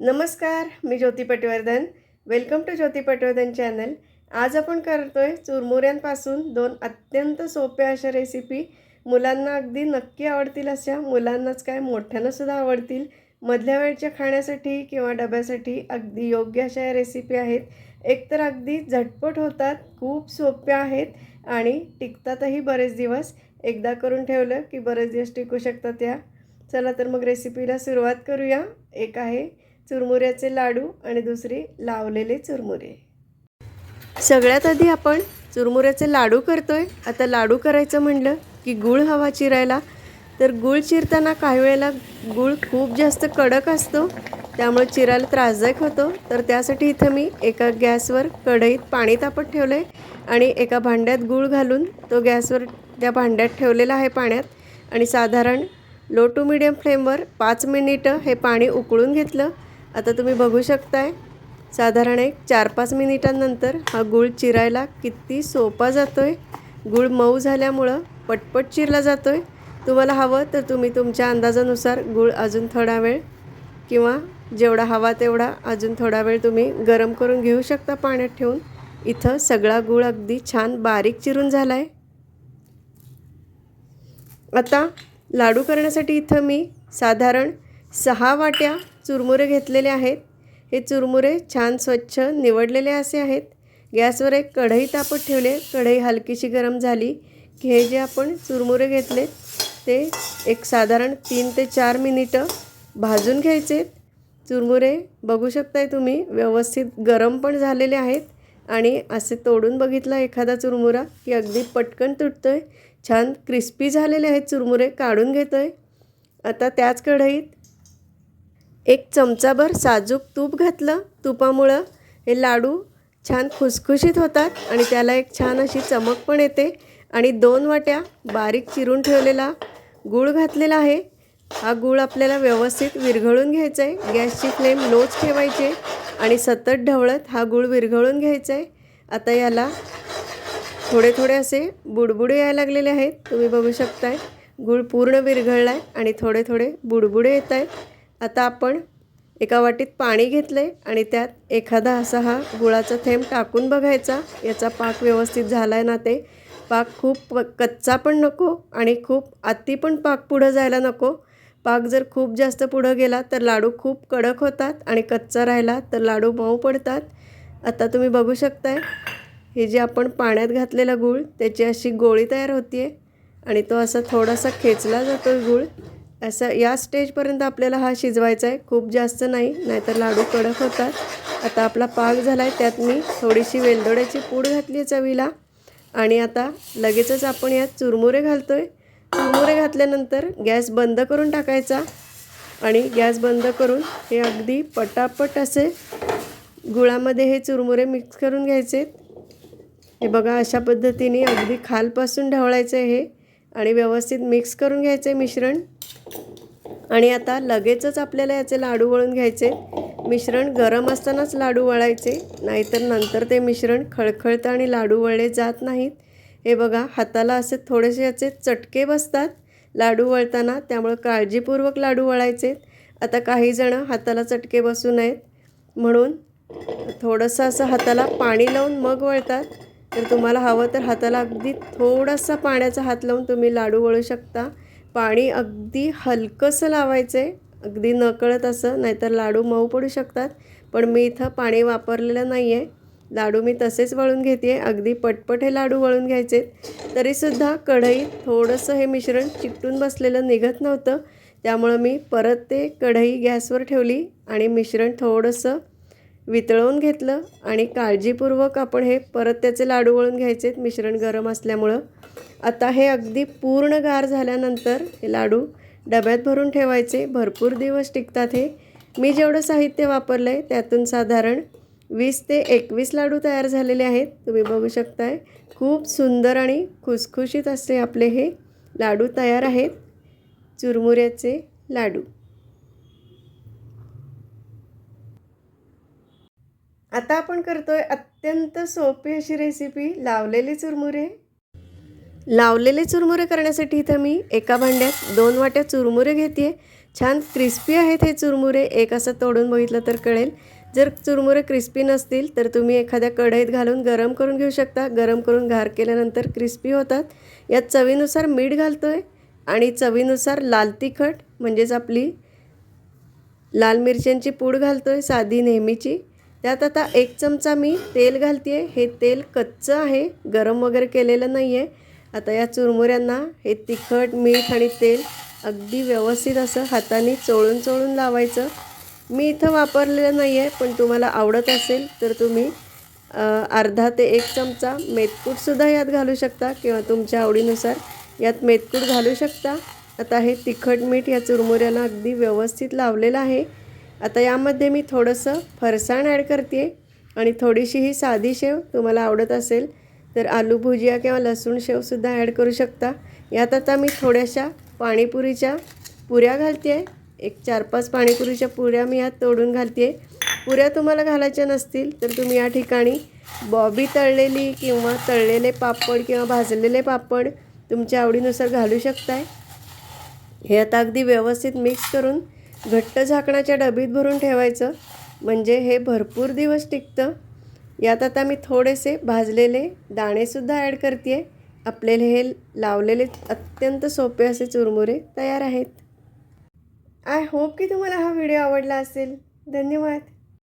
नमस्कार मी Jyoti Patwardhan. Welcome to Jyoti Patwardhan channel आज आपण करतो आहे चुरमुऱ्यांपासून दोन अत्यंत सोप्या अशा रेसिपी मुलांना अगदी नक्की आवडतील अशा. मुलांनाच काय मोठ्यांनासुद्धा आवडतील. मधल्या वेळच्या खाण्यासाठी किंवा डब्यासाठी अगदी योग्य अशा या रेसिपी आहेत. एकतर अगदी झटपट होतात खूप सोप्या आहेत आणि टिकतातही बरेच दिवस. एकदा करून ठेवलं की बरेच दिवस टिकू शकतात या. चला तर मग रेसिपीला सुरुवात करूया. एक आहे चुरमुऱ्याचे लाडू आणि दुसरी लावलेले चुरमुरे. सगळ्यात आधी आपण चुरमुऱ्याचे लाडू करतोय. आता लाडू करायचं म्हणलं की गूळ हवा चिरायला. तर गूळ चिरताना काही वेळेला गूळ खूप जास्त कडक असतो. त्यामुळे चिरायला त्रासदायक होतो. तर त्यासाठी इथं मी एका गॅसवर कढईत पाणी तापत ठेवलं आहे आणि एका भांड्यात गूळ घालून तो गॅसवर त्या भांड्यात ठेवलेला आहे पाण्यात. आणि साधारण लो टू मिडियम फ्लेमवर पाच मिनिटं हे पाणी उकळून घेतलं. आता तुम्ही बघू शकताय साधारण एक चार पाच मिनिटांनंतर हा गूळ चिरायला किती सोपा जातो आहे गूळ मऊ झाल्यामुळं पटपट चिरला जातो आहे तुम्हाला हवं तर तुम्ही तुमच्या अंदाजानुसार गूळ अजून थोडा वेळ किंवा जेवढा हवा तेवढा अजून थोडा वेळ तुम्ही गरम करून घेऊ शकता पाण्यात ठेवून. इथं सगळा गूळ अगदी छान बारीक चिरून झाला आहे आता लाडू करण्यासाठी इथं मी साधारण सहा वाट्या चुरमुरे घेतलेले आहेत. हे चुरमुरे छान स्वच्छ निवडलेले असे आहेत. गॅसवर एक कढई तापत ठेवले. कढई हलकीशी गरम झाली की हे जे आपण चुरमुरे घेतले ते एक साधारण तीन ते चार मिनिटं भाजून घ्यायचे. चुरमुरे बघू शकताय तुम्ही व्यवस्थित गरम पण झालेले आहेत आणि असे तोडून बघितला एखादा चुरमुरा की अगदी पटकन तुटतो आहे छान क्रिस्पी झालेले आहेत चुरमुरे काढून घेतो आहे आता त्याच कढईत एक चमचाभर साजूक तूप घातलं तुपामुळं. हे लाडू छान खुसखुशीत होतात आणि त्याला एक छान अशी चमक पण येते. आणि दोन वाट्या बारीक चिरून ठेवलेला गूळ घातलेला आहे. हा गूळ आपल्याला व्यवस्थित विरघळून घ्यायचा आहे गॅसची फ्लेम लोच ठेवायची आणि सतत ढवळत हा गूळ विरघळून घ्यायचा आहे आता याला थोडे थोडे असे बुडबुडे यायला लागलेले आहेत. तुम्ही बघू शकताय गूळ पूर्ण विरघळला आहे आणि थोडे थोडे बुडबुडे येत आहेत आता आपण एका वाटीत पाणी घेतलं आहे आणि त्यात एखादा असा हा गुळाचा थेंब टाकून बघायचा. याचा पाक व्यवस्थित झाला आहे ना ते? पाक खूप कच्चा पण नको आणि खूप अति पण पाक पुढं जायला नको. पाक जर खूप जास्त पुढं गेला तर लाडू खूप कडक होतात आणि कच्चा राहिला तर लाडू मऊ पडतात. आता तुम्ही बघू शकताय हे जे आपण पाण्यात घातलेला गूळ त्याची अशी गोळी तयार होती आहे आणि तो असा थोडासा खेचला जातो गूळ. असं या स्टेजपर्यंत आपल्याला हा शिजवायचा आहे खूप जास्त नाही नाहीतर लाडू कडक होतात. आता आपला पाक झाला आहे त्यात मी थोडीशी वेलदोड्याची पूड घातली आहे चवीला. आणि आता लगेचच आपण यात चुरमुरे घालतो आहे चुरमुरे घातल्यानंतर गॅस बंद करून टाकायचा. आणि गॅस बंद करून हे अगदी पटापट असे गुळामध्ये हे चुरमुरे मिक्स करून घ्यायचे. हे बघा अशा पद्धतीने अगदी खालपासून ढवळायचं आहे हे. आणि व्यवस्थित मिक्स करून घ्यायचं आहे मिश्रण. आणि आता लगेचच आपल्याला याचे लाडू वळून घ्यायचे. मिश्रण गरम असतानाच लाडू वळायचे नाहीतर नंतर ते मिश्रण खळखळतं आणि लाडू वळले जात नाहीत. हे बघा हाताला असे थोडेसे याचे चटके बसतात. लाडू वळताना त्यामुळं काळजीपूर्वक लाडू वळायचे. आता काही जणं हाताला चटके बसू नयेत. म्हणून थोडंसं असं हाताला पाणी लावून मग वळतात. तर तुम्हाला हवं तर हाताला अगदी थोडासा पाण्याचा हात लावून तुम्ही लाडू वळू शकता. पाणी अगदी हलकंसं लावायचं आहे अगदी नकळत असं नाहीतर लाडू मऊ पडू शकतात. पण मी इथं पाणी वापरलेलं नाही आहे लाडू मी तसेच वळून घेते आहे अगदी पटपट हे लाडू वळून घ्यायचे तरीसुद्धा कढईत थोडंसं हे मिश्रण चिकटून बसलेलं निघत नव्हतं. त्यामुळं मी परत ते कढई गॅसवर ठेवली आणि मिश्रण थोडंसं वितळवून घेतलं आणि काळजीपूर्वक आपण हे परत त्याचे लाडू वळून घ्यायचे मिश्रण गरम असल्यामुळं. आता हे अगदी पूर्ण गार झाल्यानंतर हे लाडू डब्यात भरून ठेवायचे. भरपूर दिवस टिकतात हे. मी जेवढं साहित्य वापरलं आहे त्यातून साधारण वीस ते एकवीस लाडू तयार झालेले आहेत. तुम्ही बघू शकताय खूप सुंदर आणि खुसखुशीत असे आपले हे लाडू तयार आहेत. चुरमुऱ्याचे लाडू. आता आपण करतोय अत्यंत सोपी अशी रेसिपी लावलेले चुरमुरे. लावलेले चुरमुरे करण्यासाठी इथं मी एका भांड्यात दोन वाट्या चुरमुरे घेते. छान क्रिस्पी आहेत हे चुरमुरे. एक असं तोडून बघितलं तर कळेल. जर चुरमुरे क्रिस्पी नसतील तर तुम्ही एखाद्या कढईत घालून गरम करून घेऊ शकता. गरम करून घार केल्यानंतर क्रिस्पी होतात. यात चवीनुसार मीठ घालतो आहे आणि चवीनुसार लाल तिखट म्हणजेच आपली लाल मिरच्यांची पूड घालतो आहे साधी नेहमीची. त्यात आता एक चमचा मी तेल घालते आहे हे तेल कच्चं आहे गरम वगैरे केलेलं नाही आहे आता या चुरमुऱ्यांना हे तिखट मीठ आणि तेल अगदी व्यवस्थित असं हाताने चोळून चोळून लावायचं. मी इथं वापरलेलं नाही आहे पण तुम्हाला आवडत असेल तर तुम्ही अर्धा ते एक चमचा मेथकूटसुद्धा यात घालू शकता किंवा तुमच्या आवडीनुसार यात मेथकूट घालू शकता. आता हे तिखट मीठ या चुरमुऱ्याला अगदी व्यवस्थित लावलेलं आहे. आता यामध्ये मी थोडंसं फरसाण ॲड करते आणि थोडीशी ही साधी शेव तुम्हाला आवडत असेल तर आलू भुजिया किंवा लसूण शेवसुद्धा ॲड करू शकता. यात आता मी थोड्याशा पाणीपुरीच्या पुऱ्या घालते आहे एक चार पाच पाणीपुरीच्या पुऱ्या मी यात तोडून घालते पुऱ्या तुम्हाला घालायच्या नसतील तर तुम्ही या ठिकाणी बॉबी तळलेली किंवा तळलेले पापड किंवा भाजलेले पापड तुमच्या आवडीनुसार घालू शकताय. हे आता अगदी व्यवस्थित मिक्स करून घट्ट झाकणाच्या डबीत भरून ठेवायचं. म्हणजे हे भरपूर दिवस टिकतं. यात आता मी थोडेसे भाजलेले दाणेसुद्धा ॲड करते आपले हे लावलेले अत्यंत सोपे असे चुरमुरे तयार आहेत. आय होप की तुम्हाला हा व्हिडिओ आवडला असेल. धन्यवाद.